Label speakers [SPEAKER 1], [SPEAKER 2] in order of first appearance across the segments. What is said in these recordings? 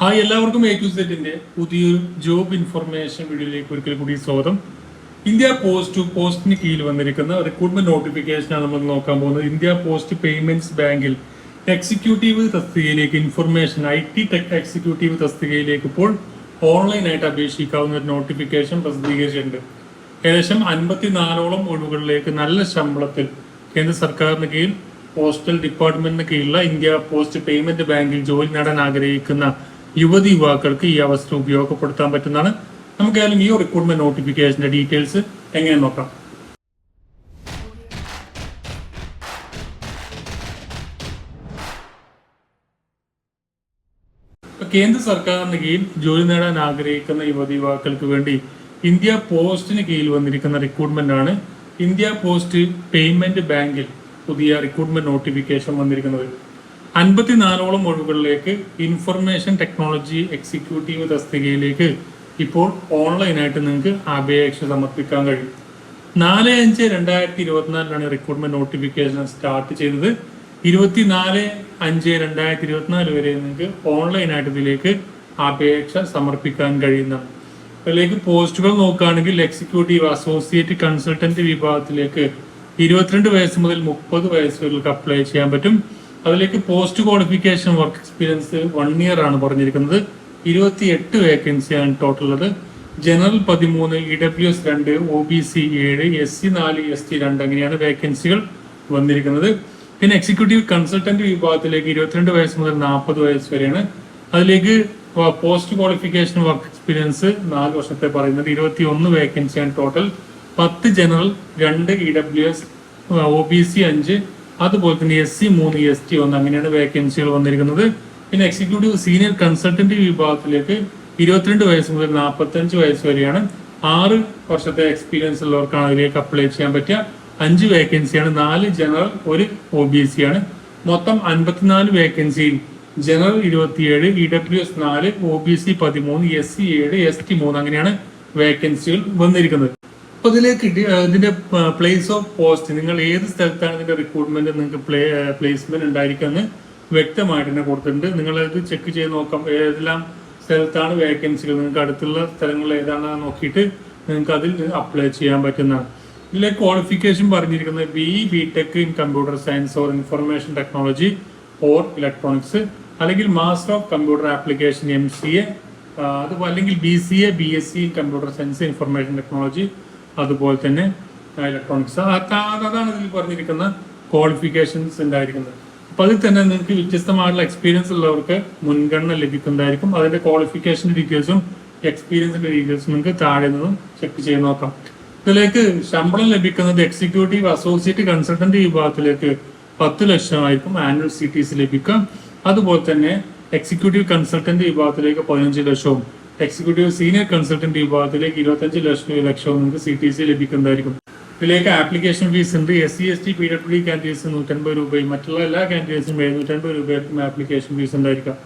[SPEAKER 1] Hi എല്ലാവർക്കും A to സെറ്റിന്റെ പുതിയൊരു ജോബ് ഇൻഫർമേഷൻ വീഡിയോയിലേക്ക് ഒരിക്കൽ കൂടി സ്വാഗതം. ഇന്ത്യ പോസ്റ്റ് പോസ്റ്റിന് കീഴിൽ വന്നിരിക്കുന്ന റിക്രൂട്ട്മെന്റ് നോട്ടിഫിക്കേഷനാണ് നമ്മൾ നോക്കാൻ പോകുന്നത്. ഇന്ത്യ പോസ്റ്റ് പേയ്മെന്റ്സ് ബാങ്കിൽ എക്സിക്യൂട്ടീവ് തസ്തികയിലേക്ക് information I T tech executive തസ്തികയിലേക്ക് ഇപ്പോൾ ഓൺലൈനായിട്ട് അപേക്ഷിക്കാവുന്ന ഒരു നോട്ടിഫിക്കേഷൻ പ്രസിദ്ധീകരിച്ചിട്ടുണ്ട്. ഏകദേശം അൻപത്തിനാലോളം ഒഴിവുകളിലേക്ക് നല്ല ശമ്പളത്തിൽ കേന്ദ്ര സർക്കാരിന് കീഴിൽ പോസ്റ്റൽ ഡിപ്പാർട്ട്മെന്റിന് കീഴിലുള്ള ഇന്ത്യ പോസ്റ്റ് പേയ്മെന്റ് ബാങ്കിൽ ജോലി നേടാൻ ആഗ്രഹിക്കുന്ന യുവതി യുവാക്കൾക്ക് ഈ അവസരം ഉപയോഗപ്പെടുത്താൻ പറ്റുന്നതാണ്. നമുക്കായാലും ഈ റിക്രൂട്ട്മെന്റ് നോട്ടിഫിക്കേഷന്റെ ഡീറ്റെയിൽസ് എങ്ങനെ നോക്കാം. കേന്ദ്ര സർക്കാരിന് കീഴിൽ ജോലി നേടാൻ ആഗ്രഹിക്കുന്ന യുവതി യുവാക്കൾക്ക് വേണ്ടി ഇന്ത്യ പോസ്റ്റിന് കീഴിൽ വന്നിരിക്കുന്ന റിക്രൂട്ട്മെന്റ് ആണ് ഇന്ത്യ പോസ്റ്റ് പേയ്മെന്റ് ബാങ്കിൽ പുതിയ റിക്രൂട്ട്മെന്റ് നോട്ടിഫിക്കേഷൻ വന്നിരിക്കുന്നത്. അൻപത്തിനാലോളം ഒഴിവുകളിലേക്ക് ഇൻഫർമേഷൻ ടെക്നോളജി എക്സിക്യൂട്ടീവ് തസ്തികയിലേക്ക് ഇപ്പോൾ ഓൺലൈനായിട്ട് നിങ്ങൾക്ക് അപേക്ഷ സമർപ്പിക്കാൻ കഴിയും. നാല് അഞ്ച് രണ്ടായിരത്തി ഇരുപത്തിനാലിലാണ് റിക്രൂട്ട്മെന്റ് നോട്ടിഫിക്കേഷൻ സ്റ്റാർട്ട് ചെയ്തത്. ഇരുപത്തിനാല് അഞ്ച് രണ്ടായിരത്തി ഇരുപത്തിനാല് വരെ നിങ്ങൾക്ക് ഓൺലൈനായിട്ട് ഇതിലേക്ക് അപേക്ഷ സമർപ്പിക്കാൻ കഴിയുന്നതാണ്. അതിലേക്ക് പോസ്റ്റുകൾ നോക്കുകയാണെങ്കിൽ എക്സിക്യൂട്ടീവ് അസോസിയേറ്റ് കൺസൾട്ടന്റ് വിഭാഗത്തിലേക്ക് ഇരുപത്തിരണ്ട് വയസ്സ് മുതൽ മുപ്പത് വയസ്സ് വരെയൊക്കെ അപ്ലൈ ചെയ്യാൻ പറ്റും. അതിലേക്ക് post qualification work experience one year ആണ് പറഞ്ഞിരിക്കുന്നത്. ഇരുപത്തി എട്ട് വേക്കൻസിയാണ് ടോട്ടൽ ഉള്ളത്. ജനറൽ പതിമൂന്ന് ഇ ഡബ്ല്യു എസ് രണ്ട് ഒ ബി സി ഏഴ് എസ് സി നാല് എസ് ടി രണ്ട് അങ്ങനെയാണ് വേക്കൻസികൾ വന്നിരിക്കുന്നത്. പിന്നെ എക്സിക്യൂട്ടീവ് കൺസൾട്ടന്റ് വിഭാഗത്തിലേക്ക് ഇരുപത്തിരണ്ട് വയസ്സ് മുതൽ നാൽപ്പത് വയസ്സ് വരെയാണ്. അതിലേക്ക് പോസ്റ്റ് ക്വാളിഫിക്കേഷൻ വർക്ക് എക്സ്പീരിയൻസ് നാല് വർഷത്തെ പറയുന്നത്. ഇരുപത്തി ഒന്ന് വേക്കൻസിയാണ് ടോട്ടൽ പത്ത് ജനറൽ രണ്ട് E W S O B C അഞ്ച് അതുപോലെ തന്നെ എസ് സി മൂന്ന് എസ് ടി ഒന്ന് അങ്ങനെയാണ് വേക്കൻസികൾ വന്നിരിക്കുന്നത്. പിന്നെ എക്സിക്യൂട്ടീവ് സീനിയർ കൺസൾട്ടന്റ് വിഭാഗത്തിലേക്ക് ഇരുപത്തിരണ്ട് വയസ്സ് മുതൽ നാൽപ്പത്തഞ്ച് വയസ്സ് വരെയാണ് ആറ് വർഷത്തെ എക്സ്പീരിയൻസ് ഉള്ളവർക്കാണ് അതിലേക്ക് അപ്ലൈ ചെയ്യാൻ പറ്റുക. അഞ്ച് വേക്കൻസിയാണ് നാല് ജനറൽ ഒരു ഒ ബി സി ആണ്. മൊത്തം അൻപത്തിനാല് വേക്കൻസിയിൽ ജനറൽ ഇരുപത്തിയേഴ് ഇ ഡബ്ല്യു എസ് നാല് ഒ ബി സി പതിമൂന്ന് എസ് സി ഏഴ് എസ് ടി മൂന്ന് അങ്ങനെയാണ് വേക്കൻസികൾ വന്നിരിക്കുന്നത്. അപ്പൊ ഇടി- ഇതിന്റെ പ്ലേസ് ഓഫ് പോസ്റ്റ് നിങ്ങൾ ഏത് സ്ഥലത്താണ് ഇതിന്റെ റിക്രൂട്ട്മെന്റ് നിങ്ങൾക്ക് പ്ലേ പ്ലേസ്മെന്റ് ഉണ്ടായിരിക്കുമെന്ന് വ്യക്തമായിട്ട് തന്നെ കൊടുത്തിട്ടുണ്ട്. നിങ്ങൾ ഇത് ചെക്ക് ചെയ്ത് നോക്കാം ഏതെല്ലാം സ്ഥലത്താണ് വേക്കൻസികൾ നിങ്ങൾക്ക് അടുത്തുള്ള സ്ഥലങ്ങൾ ഏതാണെന്ന് നോക്കിയിട്ട് നിങ്ങൾക്ക് അതിൽ അപ്ലൈ ചെയ്യാൻ പറ്റുന്നതാണ്. ഇതിലെ ക്വാളിഫിക്കേഷൻ പറഞ്ഞിരിക്കുന്നത് B E B tech in computer science or information technology or electronics അല്ലെങ്കിൽ master of computer application M C A അതുപോലെ അല്ലെങ്കിൽ B C A B S C in computer science information technology അതുപോലെ തന്നെ electronics അതാണ് ഇതിൽ പറഞ്ഞിരിക്കുന്ന qualifications ഉണ്ടായിരിക്കുന്നത്. അപ്പൊ അതിൽ തന്നെ നിങ്ങൾക്ക് വ്യത്യസ്തമായിട്ടുള്ള എക്സ്പീരിയൻസ് ഉള്ളവർക്ക് മുൻഗണന ലഭിക്കുന്നതായിരിക്കും. അതിന്റെ ക്വാളിഫിക്കേഷൻ ഡീറ്റെയിൽസും എക്സ്പീരിയൻസിന്റെ ഡീറ്റെയിൽസും നിങ്ങൾക്ക് താഴെ നിന്നും ചെക്ക് ചെയ്ത് നോക്കാം. ഇതിലേക്ക് ശമ്പളം ലഭിക്കുന്നത് എക്സിക്യൂട്ടീവ് അസോസിയേറ്റ് കൺസൾട്ടന്റ് വിഭാഗത്തിലേക്ക് പത്ത് ലക്ഷമായിരിക്കും ആനുവൽ സി ടി സി ലഭിക്കുക. അതുപോലെ തന്നെ എക്സിക്യൂട്ടീവ് കൺസൾട്ടന്റ് വിഭാഗത്തിലേക്ക് പതിനഞ്ച് ലക്ഷവും എക്സിക്യൂട്ടീവ് സീനിയർ കൺസൾട്ടന്റ് വിഭാഗത്തിലേക്ക് ഇരുപത്തഞ്ച് ലക്ഷം ലക്ഷവും നമുക്ക് സി ടി സി ലഭിക്കുന്നതായിരിക്കും. ഇതിലേക്ക് ആപ്ലിക്കേഷൻ ഫീസ് ഉണ്ട്. S C S T P W D candidates നൂറ്റൻപത് രൂപയും മറ്റുള്ള എല്ലാ കാൻഡിഡേറ്റ്സിനും എഴുന്നൂറ്റൻപത് രൂപയായിരിക്കും ആപ്ലിക്കേഷൻ ഫീസ് ഉണ്ടായിരിക്കാം.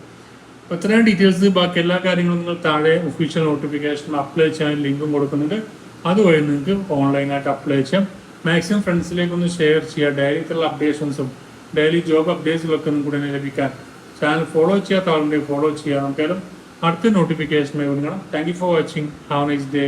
[SPEAKER 1] അപ്പോൾ ഇത്രയും ഡീറ്റെയിൽസ് ബാക്കി എല്ലാ കാര്യങ്ങളും നിങ്ങൾ താഴെ ഒഫീഷ്യൽ നോട്ടിഫിക്കേഷൻ അപ്ലൈ ചെയ്യാൻ ലിങ്കും കൊടുക്കുന്നുണ്ട്. അതുവഴി നിങ്ങൾക്ക് ഓൺലൈനായിട്ട് അപ്ലൈ ചെയ്യാം. മാക്സിമം ഫ്രണ്ട്സിലേക്ക് ഒന്ന് ഷെയർ ചെയ്യുക. ഡെയിലിത്തുള്ള അപ്ഡേഷൻസും ഡെയിലി ജോബ് അപ്ഡേറ്റ്സും ഒക്കെ കൂടെ ലഭിക്കാൻ. ചാനൽ ഫോളോ ചെയ്യാത്ത ആളുണ്ടെങ്കിൽ ഫോളോ ചെയ്യാം. നമുക്കായാലും അടുത്ത നോട്ടിഫിക്കേഷനുമായി ഒരുങ്ങണം thank you for watching have next day